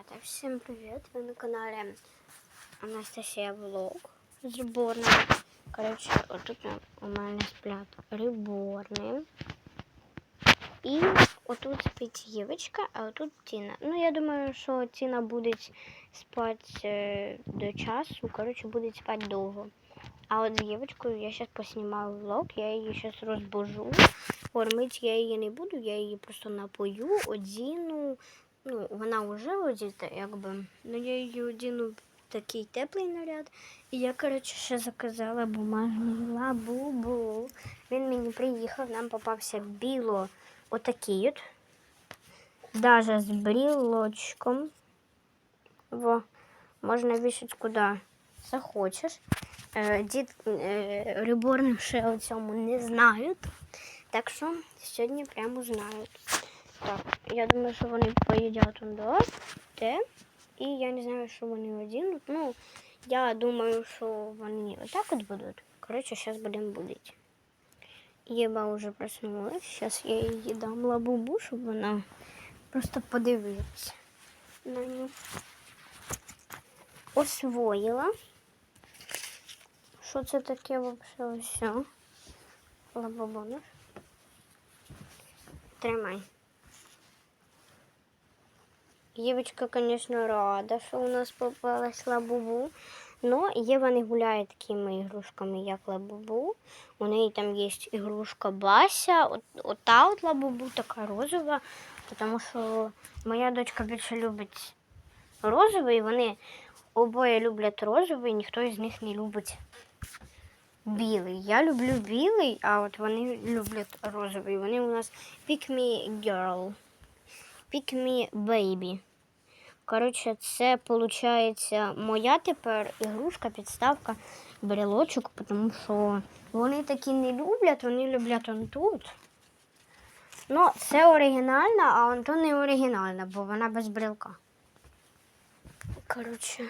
Ребята, всем привет! Вы на канале Анастасия Влог з Реборним. Короче, отут у мене сплять реборни. І отут спить Євочка, а отут Тіна. Ну, я думаю, що Тіна буде спати е, до часу. Короче, буде спати довго. А от з Євочкою я зараз поснімаю влог, я її зараз розбужу. Кормить я її не буду, я її просто напою, одіну. Ну, вона вже одіта, якби. Ну, я її одіну такий теплий наряд. І я, коротше, ще заказала бумажний лабубу. Він мені приїхав, нам попався біло отакий от. Даже з брілочком. Во, можна вішати куди захочеш. Е, Дід е, реборним ще о цьому не знають. Так що сьогодні прямо знають. Так, я думаю, що вони поїдять до те. І я не знаю, що вони одінуть. Ну, я думаю, що вони отак от будуть. Коротше, зараз будемо будити. Єва вже проснулась. Зараз я їй дам лабубу, щоб вона просто подивилась на нього. Освоїла. Що це таке взагалі? Все. Тримай. Євочка, звісно, рада, що у нас попалась лабубу. Но Єва не гуляє такими ігрушками, як лабубу. У неї там є ігрушка Бася, от, от та от лабубу така розова, тому що моя дочка більше любить розовий, вони обоє люблять розовий, ніхто із них не любить білий. Я люблю білий, а от вони люблять розовий. Вони у нас pick me girl, pick me baby. Коротше, це виходить моя тепер ігрушка, підставка, брелочок, тому що вони такі не люблять, вони люблять он тут. Ну, це оригінальна, а он то не оригінальна, бо вона без брелка. Коротше,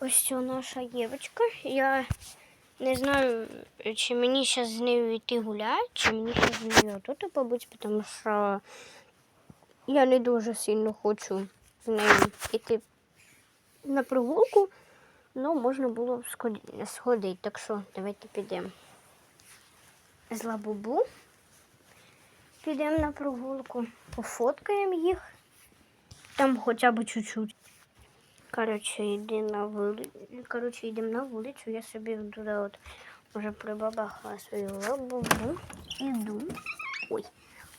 ось це наша Євочка. Я не знаю, чи мені зараз з нею йти гуляти, чи мені зараз з нею тут побути, тому що я не дуже сильно хочу з нею йти на прогулку, але можна було сходити. Так що давайте підемо з лабубу. Підемо на прогулку, пофоткаємо їх. Там хоча б чуть-чуть. Коротше, йди на вулицю. Коротше, йдемо на вулицю. Я собі туди от вже прибабахала свою лабубу. Іду. Ой,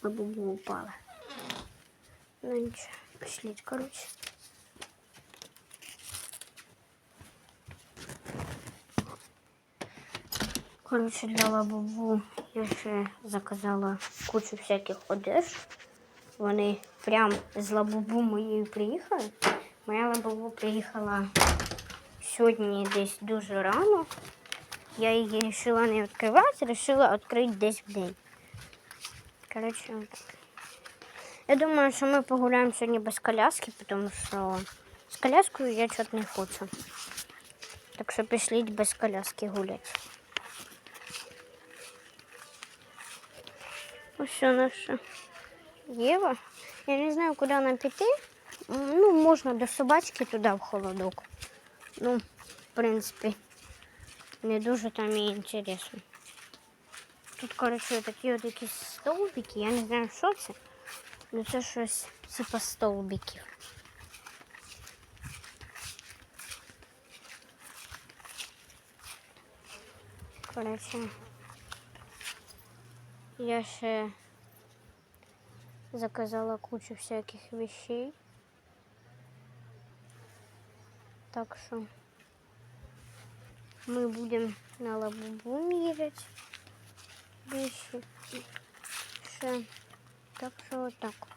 лабубу упала. Ну нічого, пішліть, коротше. Коротше, для лабубу я ще заказала кучу всяких одеж. Вони прям з лабубу моєю приїхали. Моя лабубу приїхала сьогодні десь дуже рано. Я її вирішила не відкривати, вирішила відкрити десь в день. Коротше, так. Я думаю, що ми погуляємо сьогодні без коляски, тому що з коляскою я чого не хочу. Так що пішліть без коляски гуляти. Ось наша Єва. Я не знаю, куди нам піти. Ну, можна до собачки туди в холодок. Ну, в принципі, не дуже там і інтересно. Тут, коротше, такі от якісь стовбики, я не знаю, що це. Ну це щось типа стовбиків. Коротше, я ще заказала кучу всяких вещей. Так що ми будемо на лабубу міряти вещи. Ще. Так що отак.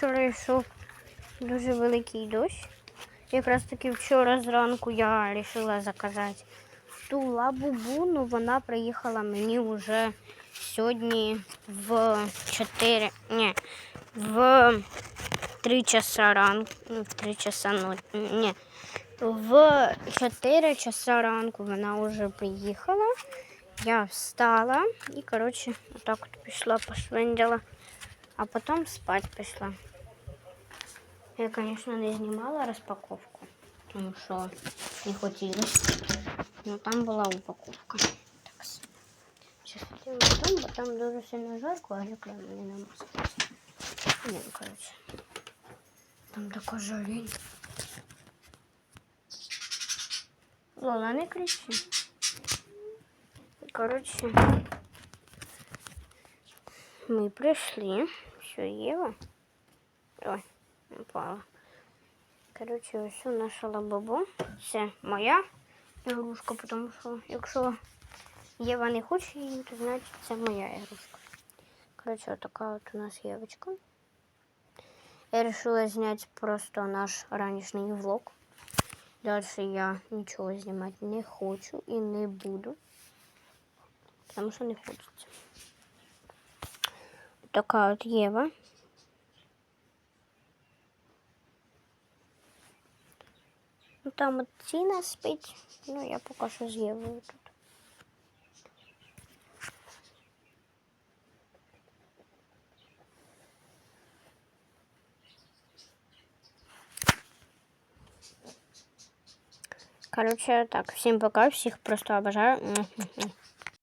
Вчора йшов дуже великий дощ. Якраз таки вчора зранку я вирішила заказати ту лабубу, ну вона приїхала мені вже сьогодні в 4, ні, в 3 часа ранку, в 3 часа ночі, ні, в 4 часа ранку вона вже приїхала. Я встала і, коротше, отак от пішла, пошвендяла, а потім спати пішла. Я, звісно, не знімала розпаковку, тому що не хотілося. Ну там була упаковка. Так. Сейчас підемо додому, бо там дуже сильно жарко, а я прямо не намазала. Ні, коротше. Там така жарень. Лола, не кричи. Коротше, ми прийшли. Все, Єва. Ой, упала. Коротше, ось наша лабабу. Це моя ігрушка, тому що якщо Єва не хоче її, то значить це моя ігрушка. Коротше, отака от у нас Євочка. Я вирішила зняти просто наш ранішній влог. Далі я нічого знімати не хочу і не буду. Тому що не хочеться. Така от Єва. Ну там от Ціна спить. Ну, я поки що з Євою тут. Короче, так, всім пока, всіх просто обожаю.